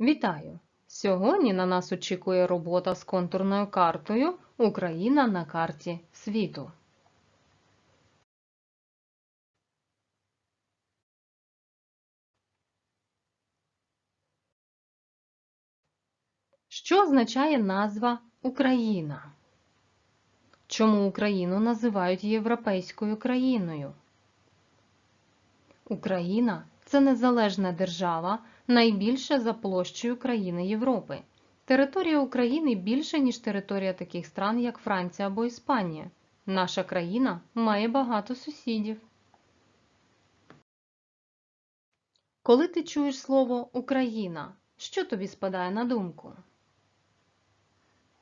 Вітаю! Сьогодні на нас очікує робота з контурною картою Україна на карті світу. Що означає назва Україна? Чому Україну називають європейською країною? Україна це незалежна держава, найбільша за площею країни Європи. Територія України більше, ніж територія таких стран, як Франція або Іспанія. Наша країна має багато сусідів. Коли ти чуєш слово Україна, що тобі спадає на думку?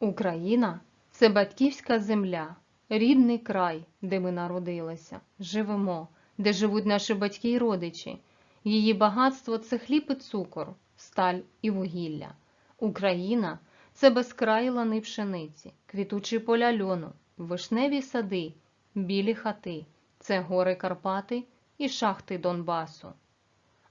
Україна це батьківська земля, рідний край, де ми народилися, живемо, де живуть наші батьки й родичі. Її багатство це хліб і цукор, сталь і вугілля. Україна це безкраї лани пшениці, квітучі поля льону, вишневі сади, білі хати, це гори Карпати і шахти Донбасу.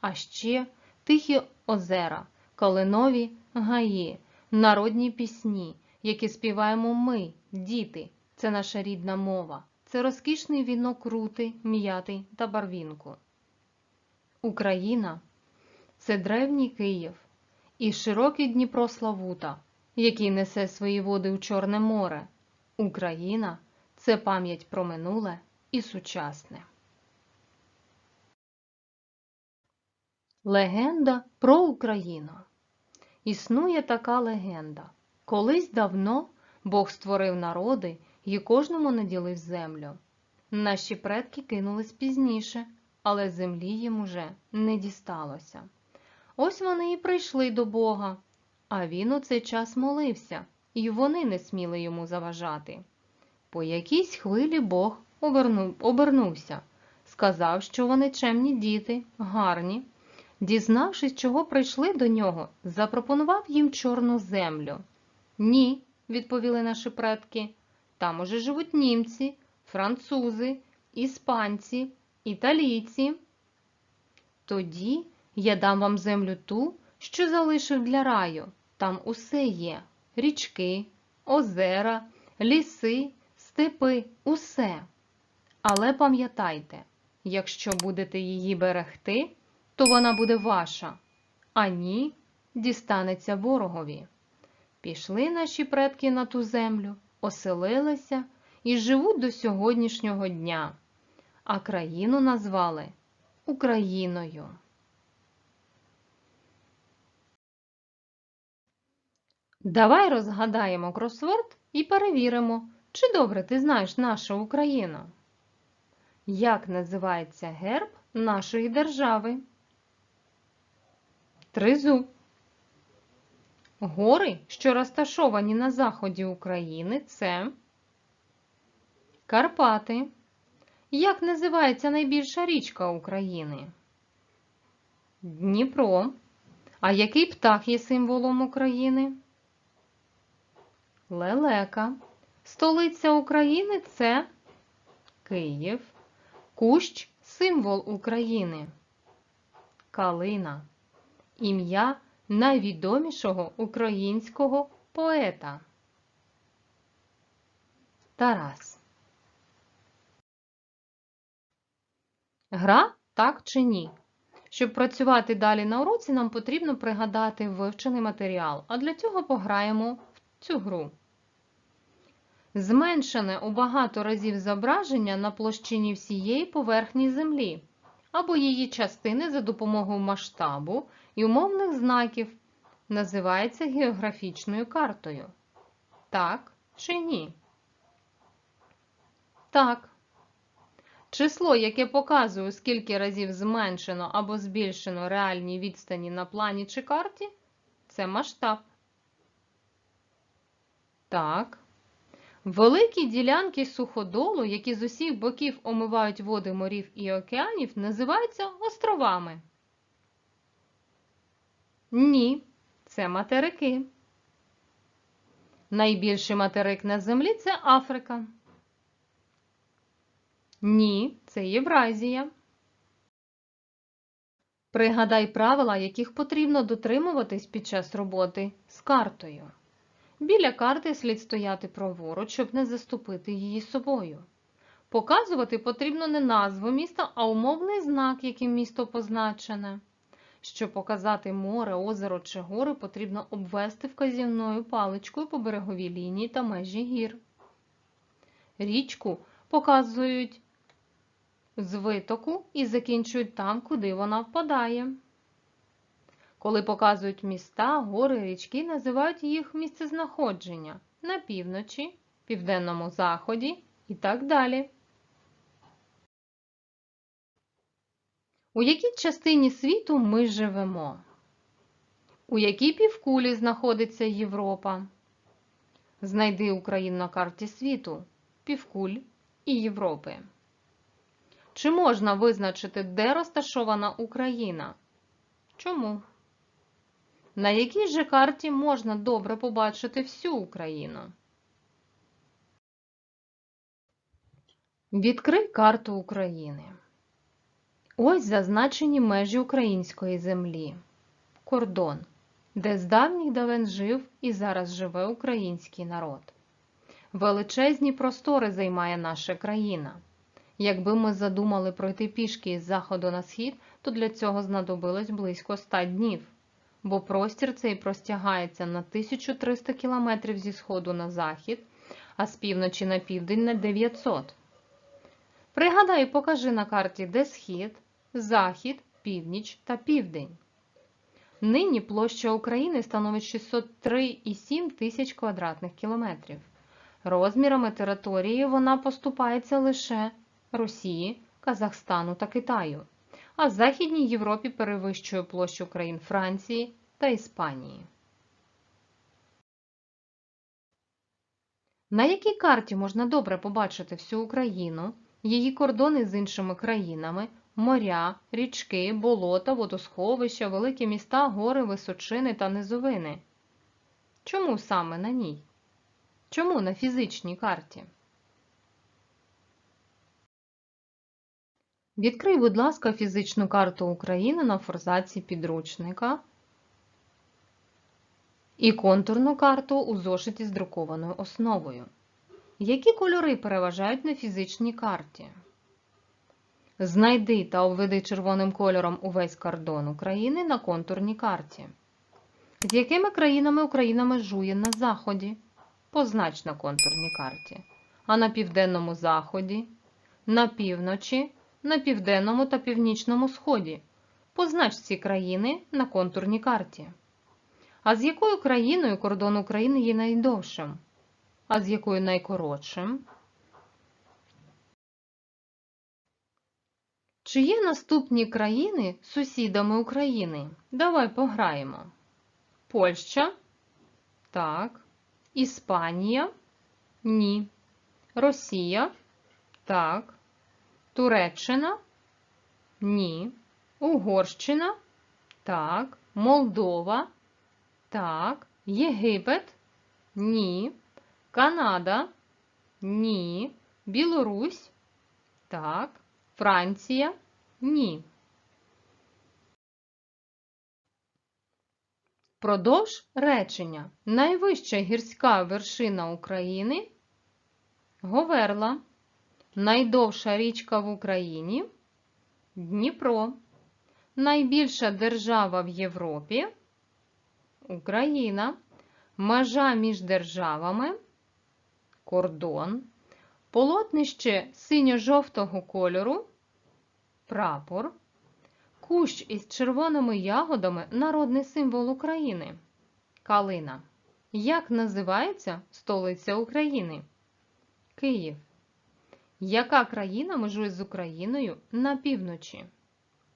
А ще тихі озера, калинові гаї, народні пісні, які співаємо ми, діти, це наша рідна мова, це розкішний вінок рути, м'яти та барвінку. Україна це древній Київ і широкий Дніпро Славута, який несе свої води у Чорне море. Україна це пам'ять про минуле і сучасне. Легенда про Україну. Існує така легенда. Колись давно Бог створив народи і кожному наділив землю. Наші предки кинулись пізніше, але землі їм уже не дісталося. Ось вони і прийшли до Бога, а він у цей час молився, і вони не сміли йому заважати. По якійсь хвилі Бог обернув, обернувся, сказав, що вони чемні діти, гарні. Дізнавшись, чого прийшли до нього, запропонував їм чорну землю. Ні, відповіли наші предки. Там уже живуть німці, французи, іспанці, італійці. Тоді я дам вам землю ту, що залишив для раю. Там усе є: річки, озера, ліси, степи, усе. Але пам'ятайте, якщо будете її берегти, то вона буде ваша, а ні, дістанеться ворогові. Пішли наші предки на ту землю, оселилися і живуть до сьогоднішнього дня, а країну назвали Україною. Давай розгадаємо кросворд і перевіримо, чи добре ти знаєш нашу Україну. Як називається герб нашої держави? Тризуб. Гори, що розташовані на заході України, це Карпати. Як називається найбільша річка України? Дніпро. А який птах є символом України? Лелека. Столиця України це Київ. Кущ символ України. Калина. Ім'я найвідомішого українського поета. Тарас. Гра так чи ні? Щоб працювати далі на уроці, нам потрібно пригадати вивчений матеріал, а для цього пограємо в цю гру. Зменшене у багато разів зображення на площині всієї поверхні Землі або її частини за допомогою масштабу і умовних знаків називається географічною картою. Так чи ні? Так. Число, яке показує, скільки разів зменшено або збільшено реальні відстані на плані чи карті, це масштаб. Так. Великі ділянки суходолу, які з усіх боків омивають води морів і океанів, називаються островами. Ні, це материки. Найбільший материк на землі це Африка. Ні, це Євразія. Пригадай правила, яких потрібно дотримуватись під час роботи з картою. Біля карти слід стояти праворуч, щоб не заступити її собою. Показувати потрібно не назву міста, а умовний знак, яким місто позначене. Щоб показати море, озеро чи гори, потрібно обвести вказівною паличкою по береговій лінії та межі гір. Річку показують з витоку і закінчують там, куди вона впадає. Коли показують міста, гори, річки, називають їх місцезнаходження на півночі, південному заході і так далі. У якій частині світу ми живемо? У якій півкулі знаходиться Європа? Знайди Україну на карті світу, півкуль і Європи. Чи можна визначити, де розташована Україна? Чому? На якій же карті можна добре побачити всю Україну? Відкрий карту України. Ось зазначені межі української землі. Кордон, де з давніх давен жив і зараз живе український народ. Величезні простори займає наша країна. Якби ми задумали пройти пішки із заходу на схід, то для цього знадобилось близько 100 днів, бо простір цей простягається на 1300 км зі сходу на захід, а з півночі на південь на 900. Пригадай і покажи на карті, де схід, захід, північ та південь. Нині площа України становить 603,7 тисяч квадратних кілометрів. Розмірами території вона поступається лише Росії, Казахстану та Китаю, а в Західній Європі перевищує площу країн Франції та Іспанії. На якій карті можна добре побачити всю Україну, її кордони з іншими країнами, моря, річки, болота, водосховища, великі міста, гори, височини та низовини? Чому саме на ній? Чому на фізичній карті? Відкрий, будь ласка, фізичну карту України на форзаці підручника і контурну карту у зошиті з друкованою основою. Які кольори переважають на фізичній карті? Знайди та обведи червоним кольором увесь кордон України на контурній карті. З якими країнами Україна межує на заході? Познач на контурній карті. А на південному заході, на півночі, на південному та північному сході. Познач ці країни на контурній карті. А з якою країною кордон України є найдовшим? А з якою найкоротшим? Чи є наступні країни сусідами України? Давай пограємо. Польща? Так. Іспанія? Ні. Росія? Так. Туреччина? Ні. Угорщина? Так. Молдова? Так. Єгипет? Ні. Канада? Ні. Білорусь? Так. Франція? Ні. Продовж речення. Найвища гірська вершина України Говерла. Найдовша річка в Україні Дніпро. Найбільша держава в Європі Україна. Межа між державами Кордон. Полотнище синьо-жовтого кольору Прапор. Кущ із червоними ягодами народний символ України. Калина. Як називається столиця України? Київ. Яка країна межує з Україною на півночі?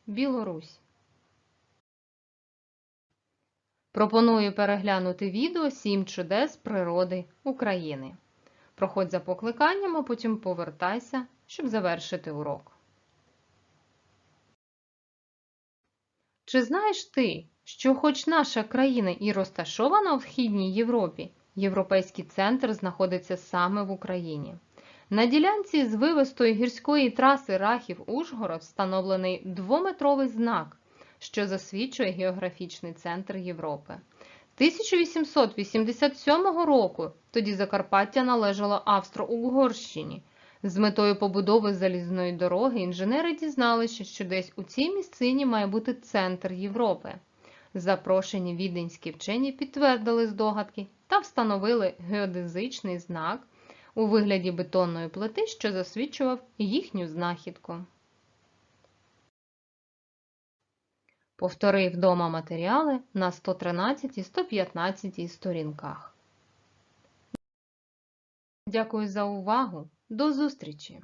Білорусь. Пропоную переглянути відео «7 чудес природи України. Проходь за покликанням, а потім повертайся, щоб завершити урок. Чи знаєш ти, що хоч наша країна і розташована в Східній Європі, Європейський центр знаходиться саме в Україні? На ділянці з вивистої гірської траси Рахів-Ужгород встановлений двометровий знак що засвідчує географічний центр Європи. 1887 року тоді Закарпаття належало Австро-Угорщині. З метою побудови залізної дороги інженери дізналися, що десь у цій місцині має бути центр Європи. Запрошені віденські вчені підтвердили здогадки та встановили геодезичний знак у вигляді бетонної плити, що засвідчував їхню знахідку. Повтори вдома матеріали на 113-115 сторінках. Дякую за увагу. До зустрічі!